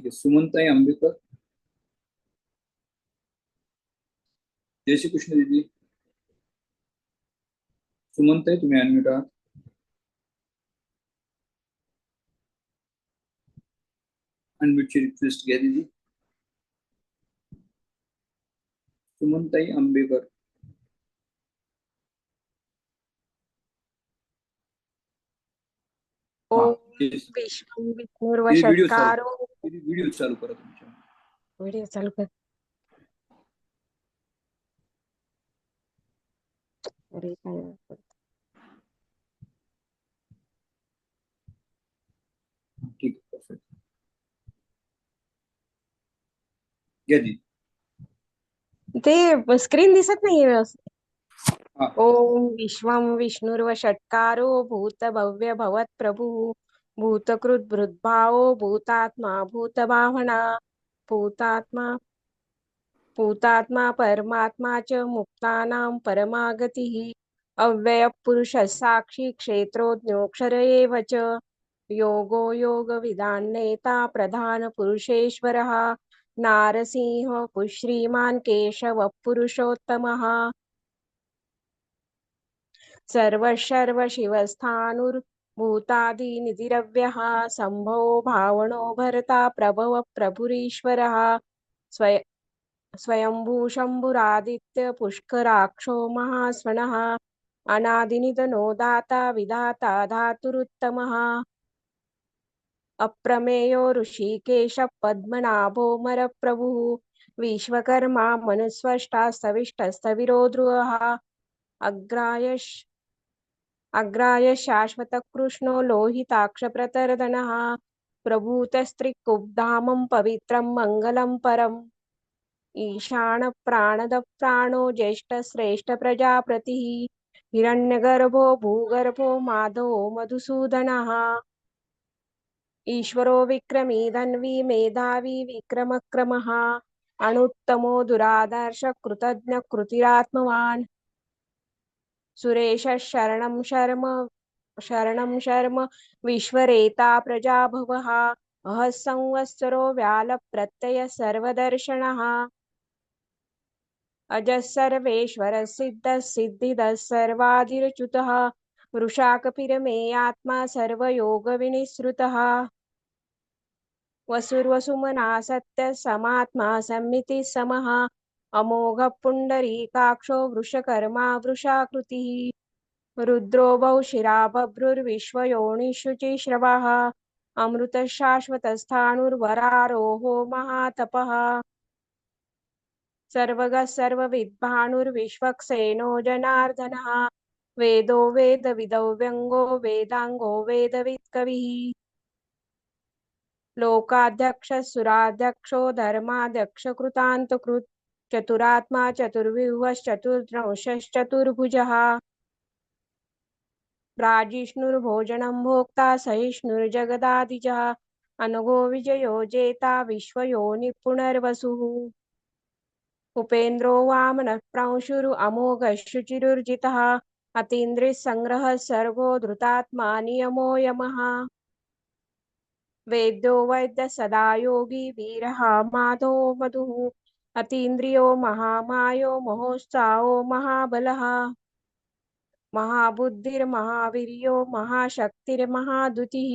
ठीक आहे सुमनताई आंबेकर जय श्री कृष्ण दीदी। सुमनताई तुम्ही अनम्यूट आहात अनम्यूटची रिक्वेस्ट घ्या दीदी। सुमनताई आंबेकर हा, ओम yes. विश्वं दीदी, व्हिडिओ चालू करा तुमच्या व्हिडिओ चालू कर. अरे काय ठीक. घ्या दीदी ते स्क्रीन दिसत नाही हा. ओम विश्वं विष्णुर्वषट्कारो भूतभव्य भवत् प्रभुः. भूतकृत भृद्भावो भूतात्मा भूतभावना भूतात्मा भूतात्मा परमात्मा च मुक्तानां परमागतिः अव्ययपुरुषः साक्षी क्षेत्रोज्ञोऽक्षर एव च, योगो योगविदान्नेता प्रधानपुरुषेश्वरः नारसिंह श्रीमान् केशवः पुरुषोत्तमः सर्वशर्वशिवस्थाणुर्भूतादिनिधिरव्यः सम्भो भावनो भरता प्रभव प्रभुरीश्वरः। स्वय स्वयंभूशम्भुरादित्य पुष्कराक्षो महास्वनः। अनादिनिधनो दाता विधाता धातुरुत्तमः। अप्रमेयो ऋषिकेशः पद्मनाभो मरप्रभुः। विश्वकर्मा मनुस्वष्टा स्तविष्टस्तविरो ध्रुवः अग्राय अग्राय शाश्वतकृष्णो लोहिताक्षप्रतर्दनः, प्रभूतस्त्रिकुब्धामं पवित्रं मङ्गलं परम्। ईशानप्राणदप्राणो ज्येष्ठश्रेष्ठप्रजापतिः हिरण्यगर्भो भूगर्भो माधवो मधुसूदनः। ईश्वरो विक्रमी धन्वी मेधावी विक्रमक्रमः, अनुत्तमो दुरादर्श कृतज्ञ कृतिरात्मवान् सुरेशः शरणं शर्म शरणं शर्म, विश्वरेता प्रजाभवः, अहः संवत्सरो व्यालप्रत्यय सर्वदर्शनः। अजः सर्वेश्वरः सिद्धः सिद्धिदः सर्वाधिरच्युतः, वृषाकपिरमेयात्मा सर्वयोगविनिःसृतः। वसुर्वसुमना सत्यः समात्मा सम्मितिः समः अमोघः पुण्डरीकाक्षो वृषकर्मा वृषाकृतिः। रुद्रो बहुशिरा बभ्रुर्विश्वयोनिषुचिश्रवः अमृतः शाश्वतस्थाणुर्वरारोहो महातपः। सर्वगः सर्वविद्भानुर्विश्वक्सेनो जनार्दनः वेदो वेदविदौ व्यङ्गो वेदाङ्गो वेदवित्कविः। लोकाध्यक्षः, सुराध्यक्षो धर्माध्यक्षकृतान्तकृत् चतुरात्मा चतुर्विभुवश्चतुर्द्रंशश्चतुर्भुजः प्राजिष्णुर्भोजनं भोक्ता सहिष्णुर्जगदादिजः अनघो विजयो जेता विश्वयोनिः पुनर्वसुः उपेन्द्रो वामनः प्रांशुरु अमोघः शुचिरुर्जितः अतीन्द्रिः सङ्ग्रहः सर्गो धृतात्मा नियमो यमः वेद्यो वैद्य सदा योगी वीरः माधो मधुः अतीन्द्रियो महामायो महोत्साहो महाबलः। महाबुद्धिर्महावीर्यो महाशक्तिर्महाद्युतिः।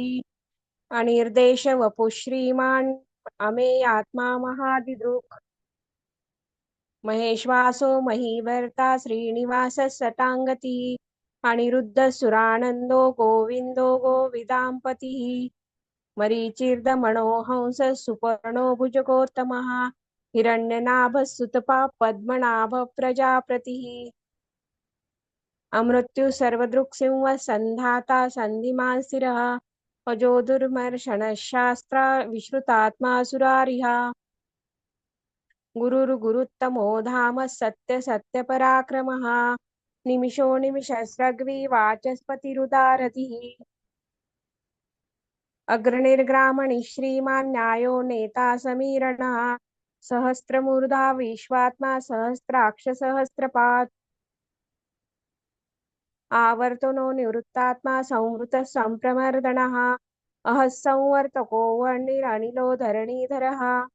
अनिर्देशवपुः श्रीमान् अमेयात्मा महादिदृक् महेश्वासो महीभर्ता श्रीनिवासः सटाङ्गतिः अनिरुद्धसुरानन्दो गोविन्दो गोविदाम्पतिः। मरीचिर्दमणो हंसः सुपर्णो भुजगोत्तमः। हिरण्यनाभ सुतपा पद्मनाभ प्रजापतिः अमृत्यु सर्वदृक्सिंह सन्धाता सन्धिमान् स्थिरः अजोदुर्मर्षणः शास्त्रा विश्रुतात्मा सुरारिहा गुरुर्गुरुत्तमो धाम सत्य निमिषो निमिषस्रग्वी वाचस्पतिरुदारतिः अग्रणिर्ग्रामणि श्रीमान् न्यायो नेता समीरणः सहस्रमूर्धा विश्वात्मा सहस्राक्षसहस्रपात् आवर्तनो निवृत्तात्मा संवृत संप्रमर्दन. अहः संवर्तको वर्णिरनिलो धरणीधरः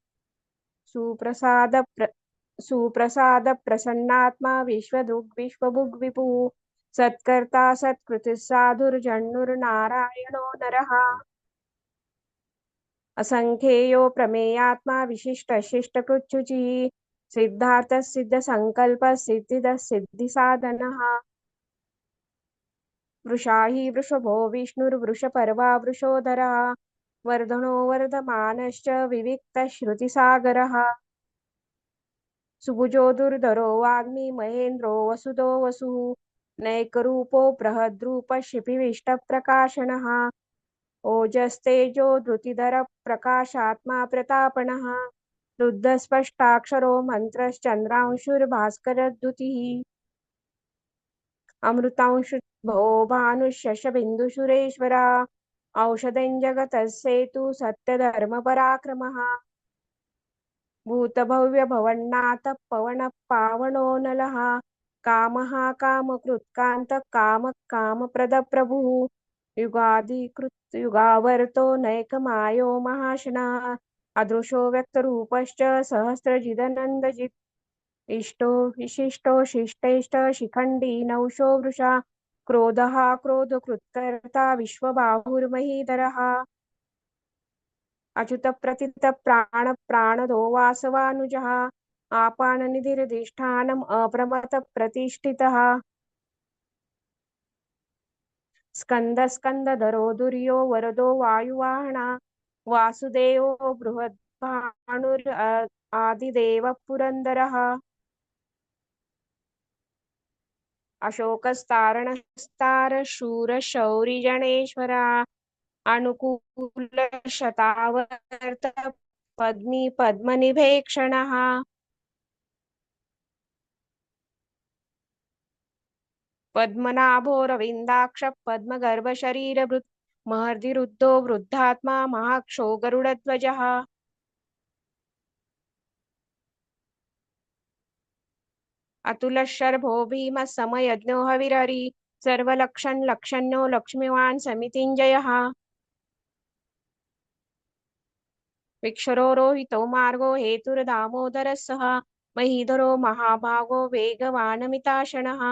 सुप्रसाद प्र सुप्रसाद प्रसन्नात्मा विश्वदुग् विश्वभुग् विपु सत्कर्ता सत्कृतिः साधुर्जन्नुर्नारायणो नरः. असङ्ख्येयो प्रमेयात्मा विशिष्टशिष्टकृच्छुचिः। सिद्धार्थः सिद्धसङ्कल्पः सिद्धिदः सिद्धिसाधनः। वृषा हि वृषभो विष्णुर्वृषपर्वा वृषोदरः। वर्धनो वर्धमानश्च विविक्तश्रुतिसागरः सुभुजो दुर्धरो वाग्मी महेन्द्रो वसुदो वसु। नैकरूपो बृहद्रूपः शिपिविष्टप्रकाशनः ओजस्तेजो धृतिधर प्रकाशात्मा प्रतापणः रुद्धस्पष्टाक्षरो मन्त्रश्चन्द्रांशुर्भास्करद्युतिः अमृतांशुभो भानुशशबिन्दुसुरेश्वरा औषधं जगतः सेतु सत्यधर्मपराक्रमः भूतभव्यभवन्नाथः कामः कामः कामप्रदप्रभुः युगादिकृत युगावर्तो नैकमायो महाशना। अदृशो व्यक्तरूपश्च सहस्रजिदनन्दजित्। इष्टो विशिष्टो शिष्टैष्ट शिखण्डी नौशो वृषा। क्रोधः क्रोधकृत्कर्ता विश्वबाहुर्महीधरः। अच्युतप्रतितप्राणप्राणदो वासवानुजः आपाननिधिरधिष्ठानम् अप्रमतप्रतिष्ठितः ಸ್ಕಂದ ಸ್ಕಂದಧರೋ ದುರ್ಯೋ ವರದೋ ವಾಯುವಾಹಣ ವಾಸುದೇವೋ ಬೃಹದ್ ಭಾನುರ್ ಆದಿದೇವ ಪುರಂದರಃ. ಅಶೋಕಸ್ತಾರಣಸ್ತಾರ ಶೂರ ಶೌರಿಜಣೇಶ್ವರ, ಅನುಕೂಲ ಶತಾವರ್ತ ಪದ್ಮಿ ಪದ್ಮನಿಭೇಕ್ಷಣಃ. पद्मनाभो रविन्दाक्ष पद्मगर्भशरीरभृत् महर्दिरुद्धो वृद्धात्मा महाक्षो गरुडध्वजः अतुलशर्भो भीमसमयज्ञो हविररि सर्वलक्षन् लक्षण्यो लक्ष्मीवान् समितिञ्जयः। विक्षरो रोहितो मार्गो हेतुर्दामोदरः सः महीधरो महाभागो वेगवानमिताशनः।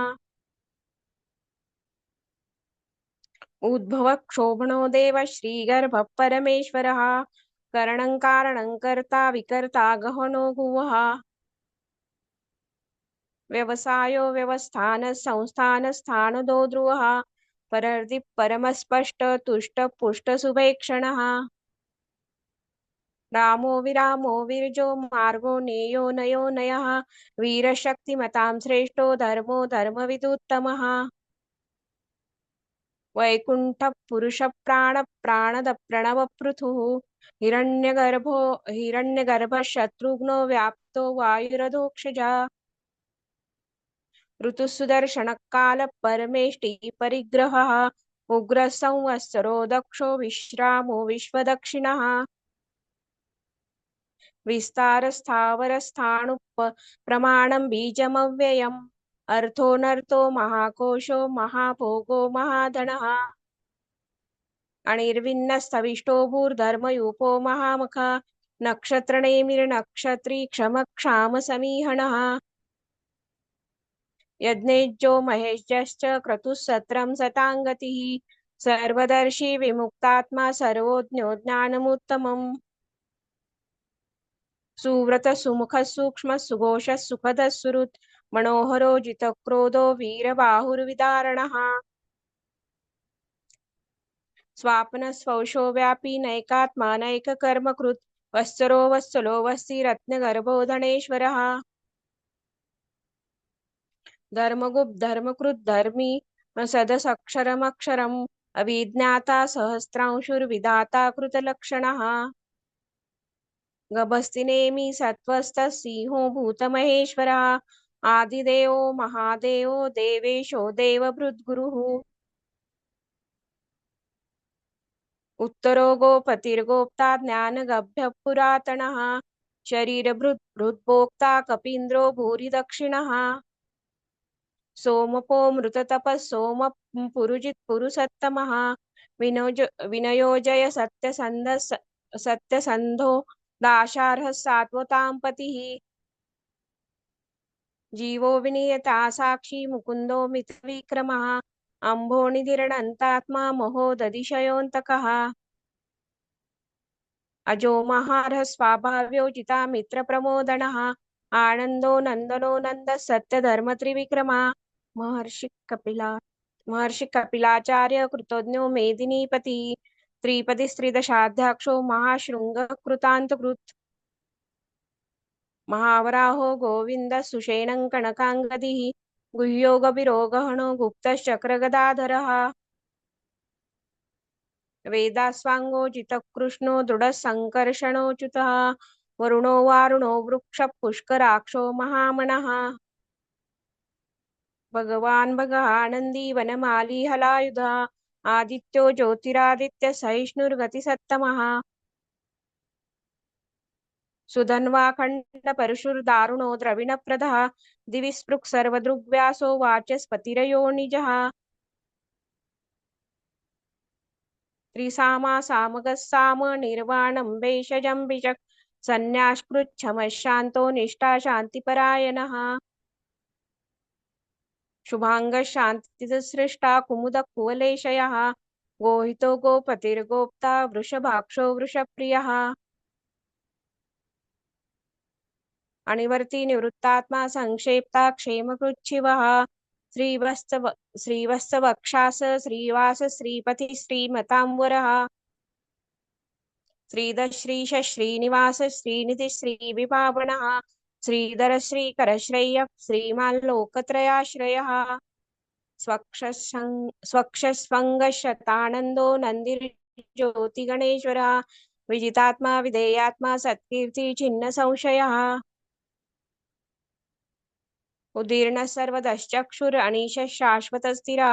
उद्भवः क्षोभणो देव श्रीगर्भः परमेश्वरः करणं कारणं कर्ता विकर्ता गहनो भुवः। व्यवसायो व्यवस्थान संस्थान स्थानदो ध्रुवः परर्दि परमस्पष्ट तुष्ट पुष्ट सुभेक्षणः। रामो विरामो विरजो मार्गो नेयो नयो नयः, वीरशक्तिमतां श्रेष्ठो धर्मो धर्मविदुत्तमः। वैकुण्ठः पुरुषप्राण प्राणद प्रणवपृथुः हिरण्यगर्भो हिरण्यगर्भः शत्रुघ्नो व्याप्तो वायुरधोक्षजा। परिग्रहः उग्रसंवत्सरो दक्षो विश्रामो विश्वदक्षिणः। विस्तारस्थावरस्थाणुप प्रमाणं बीजमव्ययम् अर्थोऽनर्थो महाकोशो महाभोगो महाधनः अणिर्विन्नस्तविष्टो भूर्धर्मयूपो महामुख। नक्षत्रनेमिर्नक्षत्री क्षमक्षामसमीहणः यज्ञेज्यो महेशश्च क्रतुः सत्रं सताङ्गतिः। सर्वदर्शी विमुक्तात्मा सर्वोज्ञो ज्ञानमुत्तमम् सुव्रत सुमुख सूक्ष्म सुघोष सुखद सुरुत् मनोहरो जितक्रोधो स्वापन स्वौषो व्यापी नैकात्मा नैककर्मकृत् वत्सरो वत्सलो वस्ति रत्नगर्भो धनेश्वरः धर्मगुप् धर्मकृत् धर्मी सदसक्षरमक्षरम् अविज्ञाता सहस्रांशुर्विधाता कृतलक्षणः। गभस्तिनेमि सत्त्वस्तः सिंहो भूतमहेश्वरः। आदिदेवो महादेवो देवेशो देवभृद्गुरुः। उत्तरो गोपतिर्गोप्ता ज्ञानगभ्यः पुरातनः शरीरभृत् भृद्भोक्ता कपीन्द्रो भूरि दक्षिणः सोमपो मृततपः सोम पुरुजित् पुरुसत्तमः विनोज विनयोजय सत्यसन्ध सत्यसन्धो दाशार्हः सात्वतां पतिः। जीवो विनियता साक्षी मुकुंदो मुकुन्दो मितविक्रमः अम्भोनिधिरणन्तात्मा महोदधिशयोऽन्तकः अजो महारः स्वाभाव्योचिता मित्रप्रमोदनः, आनन्दो नन्दनो नन्दः सत्यधर्मत्रिविक्रमा महर्षि कपिला, महर्षि कपिलाचार्य कृतज्ञो मेदिनीपति त्रिपदिस्त्रिदशाध्याक्षो महाशृङ्गकृतान्तकृत्। महावराहो गोविन्द सुषेणं कनकाङ्गदिः गुह्यो गभिरोगहणो गुप्तश्चक्रगदाधरः वेदास्वाङ्गोचितकृष्णो दृढसङ्कर्षणोच्युतः वरुणो वारुणो वृक्षः पुष्कराक्षो महामनः। भगवान् भगः आनन्दी वनमाली हलायुधः आदित्यो ज्योतिरादित्य सहिष्णुर्गतिसत्तमः। सुधन्वाखण्डपरशुर्दारुणो द्रविणप्रदः दिवि स्पृक् सर्वदृग्व्यासो वाचस्पतिरयो निजः त्रिसामा सामगः साम निर्वाणं निष्ठा शान्तिपरायणः। शुभाङ्गः शान्तिसृष्टा कुमुदः कुवलेशयः, गोहितो गोपतिर्गोप्ता वृषभाक्षो वृषप्रियः। अणिवर्ती निवृत्तात्मा संक्षेप्ता क्षेमकृच्छिवः। श्रीवत्सव श्रीवत्सवक्षास श्रीवास श्रीपति श्रीमताम्बरः। श्रीधश्रीश श्रीनिवास श्रीनिधि श्रीविभावनः श्रीधर श्रीकरश्रय्य श्रीमान् लोकत्रयाश्रयः स्वक्षस्वङ्गशतानन्दो नन्दिर्ज्योतिगणेश्वरः। विजितात्मा, विधेयात्मा, सत्कीर्ति छिन्न संशयः उदीर्णः सर्वदश्चक्षुरनीश शाश्वतस्थिरा।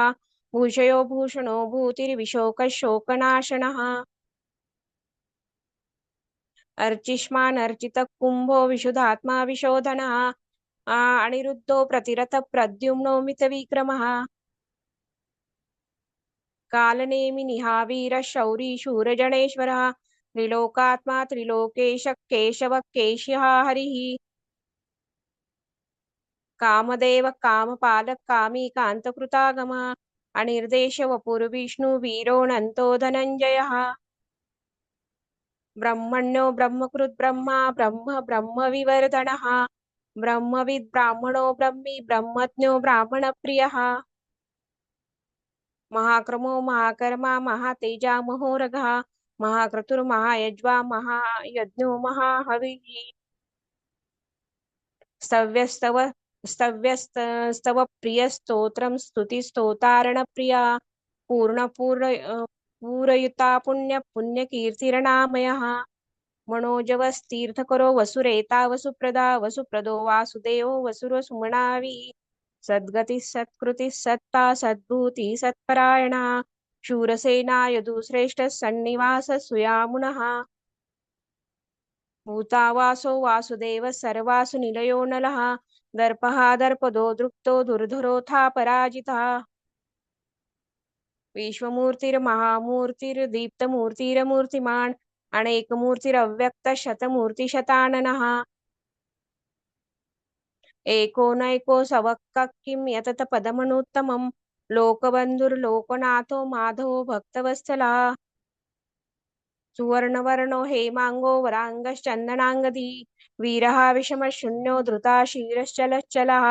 भूषयो भूषणो भूतिर्विशोकः शोकनाशनः अर्चिष्मानर्चितः कुम्भो विशुधात्मा विशोधनः। अनिरुद्धो प्रतिरथ प्रद्युम्नो मितविक्रमः। कालनेमि निहावीरः शौरी शूरजनेश्वरः। त्रिलोकात्मा त्रिलोकेश केशव केश्यः हरिः। कामदेव, कामपालक कामी कान्तकृतागम अनिर्देश वपुर्विष्णु वीरोऽनन्तो धनञ्जयः। ब्रह्मण्यो ब्रह्मकृत् ब्रह्मा, ब्रह्म ब्रह्मविवर्धनः ब्रह्मविद् ब्राह्मणो ब्रह्मी, ब्रह्मज्ञो ब्राह्मणप्रियः। महाक्रमो महाकर्मा, महातेजा महोरगः महाक्रतुर्महायज्वा महायज्ञो महाहविः। स्तव्यस्तव स्तव्यस्तव प्रियस्तोत्रं स्तुतिस्तोतारणप्रिया पूर्णपूर्ण पूरयुता पुण्य पुण्यकीर्तिरनामयः मनोजवस्तीर्थकरो वसुरेता वसुप्रदा, वसुप्रदो वासुदेवो वसुरसुमनावि सद्गतिः सत्कृतिः सत्ता सद्भूतिः सत्परायणा शूरसेना यदुश्रेष्ठः सन्निवासः सुयामुनः। भूतावासो वासुदेवः सर्वासु निलयो नलः దర్పః దర్పదో దృప్తో దుర్ధరోథా పరాజిత విశ్వమూర్తిర్మహామూర్తిర్దీప్తమూర్తిరమూర్తిమాన్ అనేకమూర్తిరవ్యక్త శతమూర్తి శతానన ఏకోనైకో సవక్కక్కిం యతత పదమనుత్తమం లోకబంధుర్లోకనాథో మాధవో భక్తవత్సలా सुवर्णवर्णो हेमाङ्गो वराङ्गश्चन्दनाङ्गदी वीरः विषमशून्यो धृता क्षीरश्चलच्चलः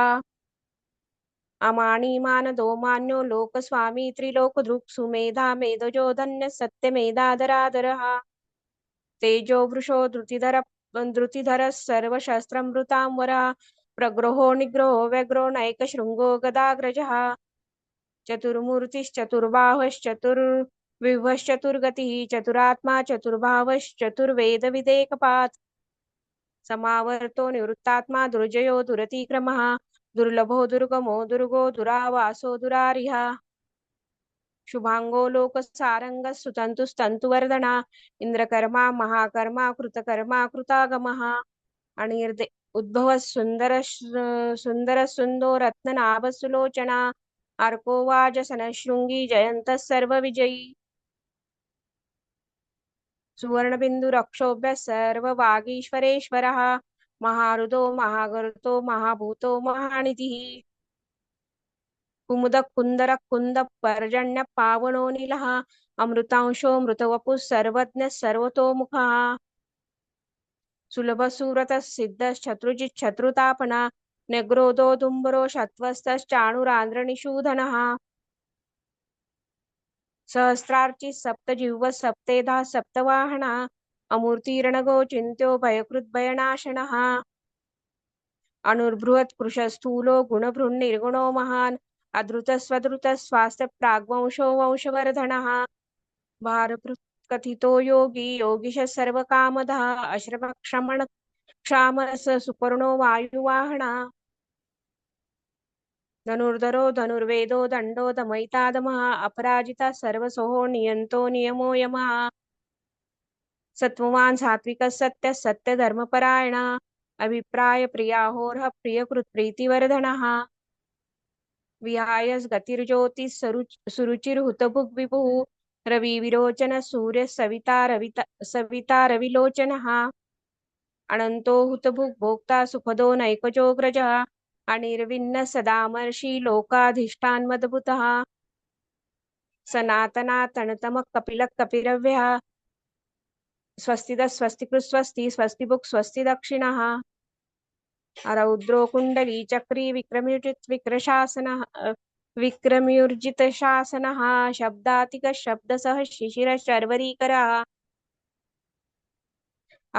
अमाणीमानदो मान्यो लोकस्वामी त्रिलोकदृक् सुमेधा मेधजो धन्यः सत्यमेधादरादरः तेजो वृषो धृतिधर, धृतिधरः सर्वशस्त्रमृतां वरः, प्रग्रहो निग्रहो व्यग्रो नैकशृङ्गो गदाग्रजः। विवश्चतुर्गती चतुरात्मा चतुर्भावश्चतुर्वेद विदेकपात समावर्तो निवृत्तात्मा दुर्जयो दुरतिक्रमः दुर्लभो दुर्गमो दुर्गो दुरावासो दुरारिहा। शुभांगो लोकसारंग सुतंतु स्तंतुवर्धना इंद्रकर्मा महाकर्मा कृतकर्मा कृतागमः। अनिर्दे उद्भव सुंदर सुंदर सुंदो रत्ननाभ सुलोचना अर्कोवाज सनशृंगी जयंत सर्व विजयी सुवर्णबिन्दुरक्षोभ्यः सर्ववागीश्वरेश्वरः महारुदो महागरुतो महाभूतो महानिधिः। कुमुद कुन्दरः कुन्दः पावनो नीलः अमृतांशो मृतवपुः सर्वज्ञः सर्वतोमुखः। सुलभसूरतः सिद्धश्चतुर्जिच्छत्रुतापना न्यग्रोधो दुम्बरो शत्वस्तश्चाणुरान्द्रनिषूदनः सहस्रार्चिः सप्तजिह्वः सप्तेधा सप्तवाहना अमूर्तिरणगो चिन्त्यो भयकृद्भयनाशनः अनुर्बृहत्कृशस्थूलो गुणभृन्निर्गुणो महान् अधृतस्वधृतस्वास्थ्यप्राग्वंशो वंशवर्धनः। भारभृत्कथितो योगी योगिशः सर्वकामदः अश्रमक्षमण क्षामस सुपर्णो वायुवाहना। धनुर्धरो धनुर्वेदो दण्डो दमयितादमः अपराजिता सर्वसोहो नियन्तो नियमो यमः। सत्त्ववान् सात्विकः सत्यः सत्यधर्मपरायण। अभिप्राय प्रियाहोरः प्रियकृत्प्रीतिवर्धनः विहाय गतिर्ज्योतिः सरुच सुरुचिर्हुतभुग् विभुः रविविरोचन सूर्यः सविता रविता, सविता रविलोचनः। अनन्तो हुतभुग् भोक्ता सुखदो नैकजोऽग्रजः अनिर्विण्णः सदामर्षि लोकाधिष्ठान्मद्भुतः। सनातनातनतमः कपिलः कपिरव्यः स्वस्तिदः स्वस्ति, स्वस्तिभुक् स्वस्ति दक्षिणः रौद्रो कुण्डली चक्री विक्रम्युजित् विक्रशासनः विक्रम्युर्जितशासनः शब्दातिकः शब्दसः शिशिरः शर्वरीकरः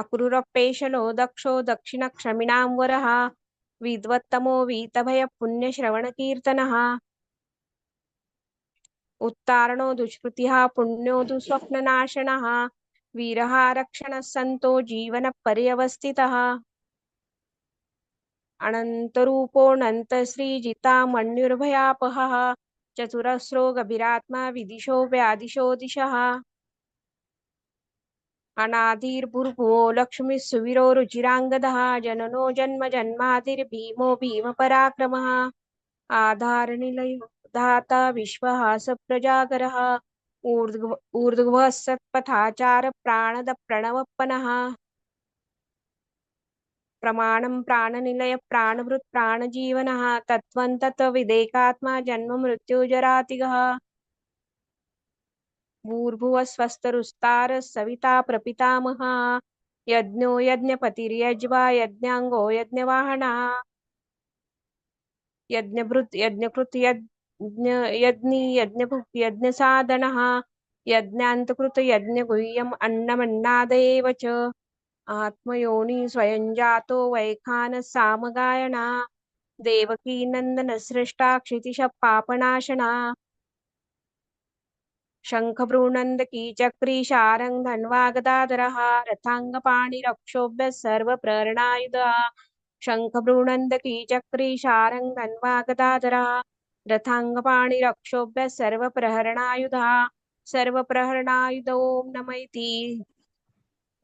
अक्रूरपेशलो दक्षो दक्षिण दक्षिणक्षमिणां वरः विद्वत्तमो वीतभयः पुण्यश्रवणकीर्तनः उत्तारणो दुष्कृतिः, पुण्यो दुःस्वप्ननाशनः वीरः रक्षणः सन्तो जीवनपर्यवस्थितः। अनन्तरूपोऽनन्तश्रीजितामण्युर्भयापहः। चतुरस्रो गभीरात्मा विदिशो व्यादिशो दिशः। अनादिर्भुर्भुवो लक्ष्मीः रुचिराङ्गदः जननो जन्म जन्मादिर्भीमो भीमपराक्रमः। आधारनिलयो धाता विश्वहास प्रजागरः ऊर्ध्व ऊर्ध्वः सत्पथाचार प्राणद प्रणवप्पनः प्रमाणं प्राणनिलय प्राणभृत् प्राणजीवनः, तत्त्वं तत्त्वविदेकात्मा जन्म मृत्युजरातिगः। भूर्भुव स्वस्तरुस्तारः सविता प्रपितामहा यज्ञो यज्ञपतिर्यज्वा यज्ञाङ्गो यज्ञवाहणा यज्ञभृत् यज्ञकृत यज्ञ यज्ञी यज्ञभुक् यज्ञसाधनः यज्ञान्तकृत यज्ञगुह्यम् अन्नमन्नादेव च। आत्मयोनि स्वयं जातो वैखानः सामगायना देवकी नन्दनसृष्टा क्षितिशः पापनाशना शङ्खभ्रूनन्दकी चक्री शारङ्ग धन्वा गदाधरः रथाङ्गपाणिरक्षोभ्यः सर्वप्रेरणायुधः शङ्खभ्रूनन्दकी चक्री शारङ्ग धन्वा गदाधरः रथाङ्गपाणिरक्षोभ्यः सर्वप्रहरणायुधः। सर्वप्रहरणायुध नमः इति।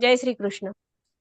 जय श्री कृष्ण